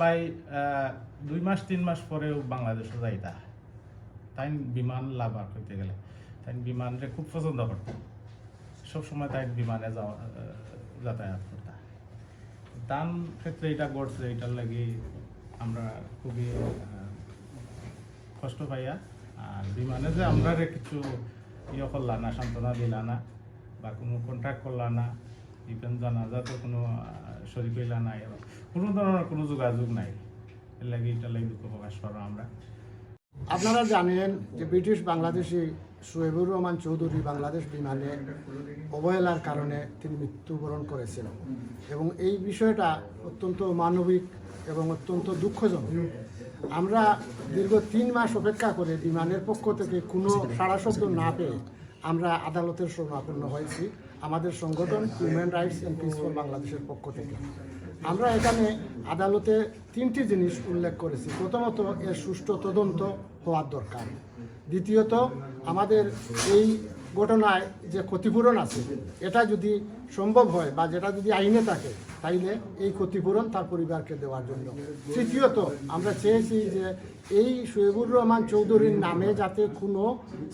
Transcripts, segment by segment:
By দুই মাস, তিন মাস পরেও বাংলাদেশে যাইতা। তাই বিমান লাভার করতে গেলে। তাই বিমানরে খুব পছন্দ করতো। সবসময় তাই বিমানে যাওয়া যাতায়াত করতা। দান ক্ষেত্রে এটা ঘটছে, এটার লাগি আমরা খুবই কষ্ট পাইয়া। আর বিমানে যে আমরা কিছু ইয়ে করলা না সান্ত্বনা দিলা না বা কোনো কন্ট্রাক্ট করলা না ইভেন জানাজাতে কোনো শরীর হইলা নাই। এবং কোনো ধরনের কোনো যোগাযোগ নাই। এর লাগি এটার লাগি দুঃখ প্রকাশ করো আমরা। আপনারা জানেন যে ব্রিটিশ বাংলাদেশি সোহেবুর রহমান চৌধুরী বাংলাদেশ বিমানে অবহেলার কারণে তিনি মৃত্যুবরণ করেছেন। এবং এই বিষয়টা অত্যন্ত মানবিক এবং অত্যন্ত দুঃখজনক। আমরা দীর্ঘ তিন মাস অপেক্ষা করে বিমানের পক্ষ থেকে কোনো সাড়া শব্দ না পেয়ে আমরা আদালতের শরণাপন্ন হয়েছি। আমাদের সংগঠন Human Rights and Peace for বাংলাদেশের পক্ষ থেকে। আমরা এখানে আদালতে তিনটি জিনিস উল্লেখ করেছি। প্রথমত, এর সুষ্ঠু তদন্ত হওয়ার দরকার। দ্বিতীয়ত, আমাদের এই ঘটনায় যে ক্ষতিপূরণ আছে, এটা যদি সম্ভব হয় বা যেটা যদি আইনে থাকে, তাইলে এই ক্ষতিপূরণ তার পরিবারকে দেওয়ার জন্য। তৃতীয়ত, আমরা চেয়েছি যে এই শোয়েবুর রহমান চৌধুরীর নামে যাতে কোনো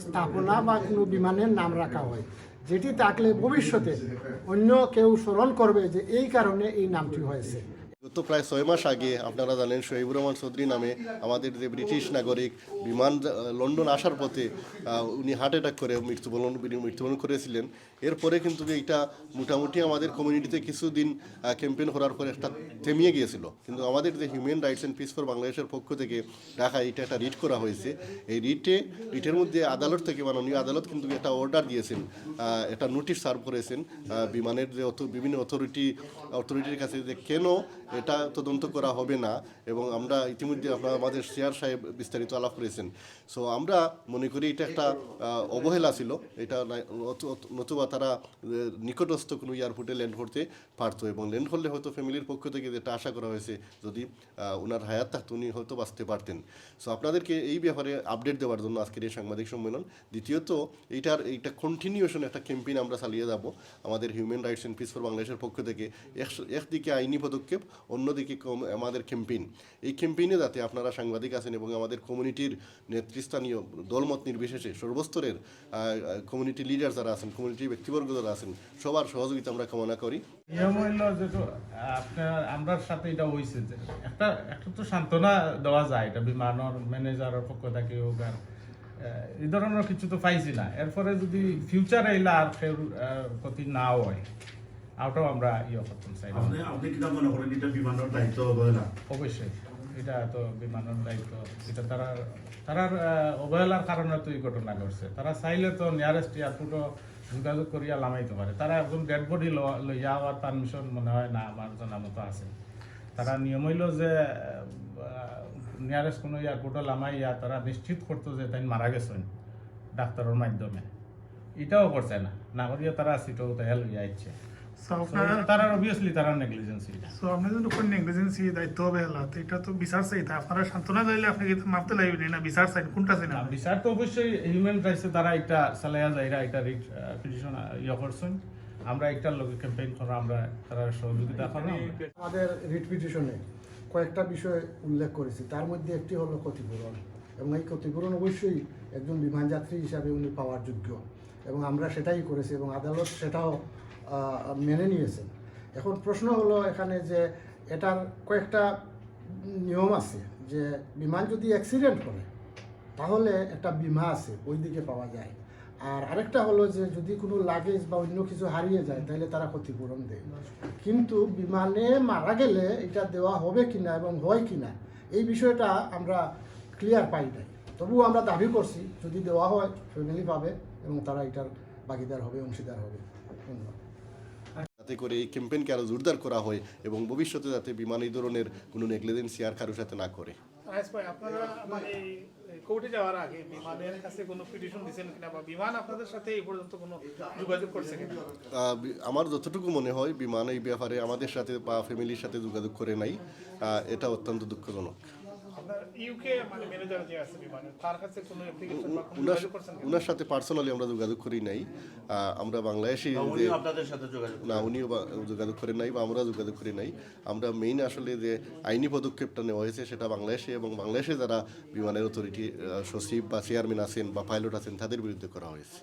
স্থাপনা বা কোনো বিমানের নাম রাখা হয়। যেটি থাকলে ভবিষ্যতে অন্য কেউ স্মরণ করবে যে এই কারণে এই নামটি হয়েছে। গত প্রায় ছয় মাস আগে, আপনারা জানেন, শহীবুর রহমান চৌধুরী নামে আমাদের যে ব্রিটিশ নাগরিক বিমান লন্ডন আসার পথে উনি হার্ট অ্যাটাক করে, মৃত্যুবরণ মৃত্যুবরণ করেছিলেন। এরপরে কিন্তু এটা মোটামুটি আমাদের কমিউনিটিতে কিছুদিন ক্যাম্পেন করার পরে একটা থেমিয়ে গিয়েছিল। কিন্তু আমাদের যে Human Rights and Peace for বাংলাদেশের পক্ষ থেকে ঢাকায় এটা একটা রিট করা হয়েছে। এই রিটে রিটের মধ্যে আদালত থেকে, মাননীয় আদালত কিন্তু একটা অর্ডার দিয়েছেন একটা নোটিশ সার্ভ করেছেন বিমানের যে বিভিন্ন অথরিটি অথরিটির কাছে যে কেন এটা তদন্ত করা হবে না। এবং আমরা ইতিমধ্যে আপনার আমাদের শেয়ার সাহেব বিস্তারিত আলাপ করেছেন সো আমরা মনে করি এটা একটা অবহেলা ছিল। এটা নতুবা তারা নিকটস্থ কোনো এয়ারপোর্টে ল্যান্ড করতে পারতো এবং ল্যান্ড করলে হয়তো ফ্যামিলির পক্ষ থেকে যেটা আশা করা হয়েছে, যদি ওনার হায়াত থাকতো উনি হয়তো বাঁচতে পারতেন। সো আপনাদেরকে এই ব্যাপারে আপডেট দেওয়ার জন্য আজকের এই সাংবাদিক সম্মেলন। দ্বিতীয়ত, এইটার, এইটা কন্টিনিউশন একটা ক্যাম্পেইন আমরা চালিয়ে যাব। আমাদের Human Rights and Peace for বাংলাদেশের পক্ষ থেকে। এক- একদিকে আইনি পদক্ষেপ, অন্যদিকে আমাদের ক্যাম্পেইন এই ক্যাম্পেইনে যাতে আপনারা সাংবাদিক আছেন এবং আমাদের কমিউনিটির নেতৃস্থানীয় দলমত নির্বিশেষে সর্বস্তরের কমিউনিটি লিডার যারা আছেন কমিউনিটি ব্যক্তিবর্গ যারা আছেন সবার সহযোগিতা আমরা কামনা করি। নিয়ম হইল আপনার আমরার সাথে এটা হয়েছে যে একটা একটা তো সান্ত্বনা দেওয়া যায় এটা বিমানের ম্যানেজারের পক্ষ থেকে হোক আর এই ধরনের কিছু তো পাইছি না। এরপরে যদি ফিউচার এলা আর ফের আহ, ক্ষতি না হয় আউটাও আমরা ইয়ে করতাম চাই আপনি আপনি কিনা মনে করেন এটা বিমানের দায়িত্ব অবহেলা অবশ্যই। এটা তো বিমানের দায়িত্ব। এটা তারা তারার অবহেলার কারণে তো এই ঘটনা ঘটছে। তারা চাইলে তো নিয়ারেস্ট এয়ারপোর্টও যোগাযোগ করিয়া লামাইতে পারে। তারা একজন ডেড বডি লইয়া হওয়ার পারমিশন মনে হয় না, আমার জানা মতো আছে। তারা নিয়ম হইল যে নিয়ারেস্ট কোনো এয়ারপোর্টে লামাইয়া তারা নিশ্চিত করতো যে তাই মারা গেছেন ডাক্তারের মাধ্যমে। এটাও করছে না। না করিয়া তারা সিটও তাই লইয়া ইচ্ছে তারা অবভিয়াসলি তারা নেগলিজেন্স সো নেগলিজেন্সি দায়িত্ব অবহেলা তো এটা তো বিচার আপনারা সান্ত্বনা চাইলে আপনি কিন্তু মাপতে লাগবেন না বিচার চাই কোনটা চাই না? বিচার তো অবশ্যই হিউম্যান রাইটসে তারা একটা চালাইয়া যাইরা একটা রিট পিটিশন ইয়ে করছেন। আমরা একটা লোক ক্যাম্পেইন করা আমরা তারা সহযোগিতা করা আমাদের রিট পিটিশনে কয়েকটা বিষয় উল্লেখ করেছি। তার মধ্যে একটি হলো ক্ষতিপূরণ। এবং এই ক্ষতিপূরণ অবশ্যই একজন বিমান যাত্রী হিসাবে উনি পাওয়ার যোগ্য। এবং আমরা সেটাই করেছি এবং আদালত সেটাও মেনে নিয়েছেন। এখন প্রশ্ন হলো এখানে যে এটার কয়েকটা নিয়ম আছে যে বিমান যদি অ্যাক্সিডেন্ট করে, তাহলে একটা বিমা আছে ওই দিকে পাওয়া যায়। আর আরেকটা হলো যে যদি কোনো লাগেজ বা অন্য কিছু হারিয়ে যায়, তাহলে তারা ক্ষতিপূরণ দেয়। কিন্তু বিমানে মারা গেলে এটা দেওয়া হবে কি না এবং হয় কি না এই বিষয়টা আমরা ক্লিয়ার পাই নাই। তবুও আমরা দাবি করছি, যদি দেওয়া হয় ফ্যামিলি পাবে এবং তারা এটার ভাগিদার হবে, অংশীদার হবে। ধন্যবাদ। যাতে করে এই ক্যাম্পেইনকে আরও জোরদার করা হয় এবং ভবিষ্যতে যাতে বিমান এই ধরনের কোনো নেগলিজেন্সি আর কারোর সাথে না করে। আপনারা মানে কোর্টে যাওয়ার আগে বিমানের কাছে কোনো পিটিশন দিয়েছেন কিনা বা বিমান আপনাদের সাথে এই পর্যন্ত কোনো যোগাযোগ করছে কিনা? আমার যতটুকু মনে হয় বিমান এই ব্যাপারে আমাদের সাথে বা ফ্যামিলির সাথে যোগাযোগ করে নাই। এটা অত্যন্ত দুঃখজনক। আপনার আপনার ইউকে মানে ম্যানেজার যে আছে বিমানের তার কাছে কোনো অ্যাপ্লিকেশন বা কোনো উনার যোগাযোগ করছেন উনার সাথে পার্সোনালি আমরা যোগাযোগ করি নাই। আহ, আমরা বাংলাদেশি বা আপনাদের সাথে যোগাযোগ না উনিও যোগাযোগ করে নাই বা আমরা যোগাযোগ করি নাই। আমরা মেইন আসলে যে আইনি পদক্ষেপটা নেওয়া হয়েছে সেটা বাংলাদেশে এবং বাংলাদেশে যারা বিমানের অথরিটি সচিব বা চেয়ারম্যান আছেন বা পাইলট আছেন তাদের বিরুদ্ধে করা হয়েছে।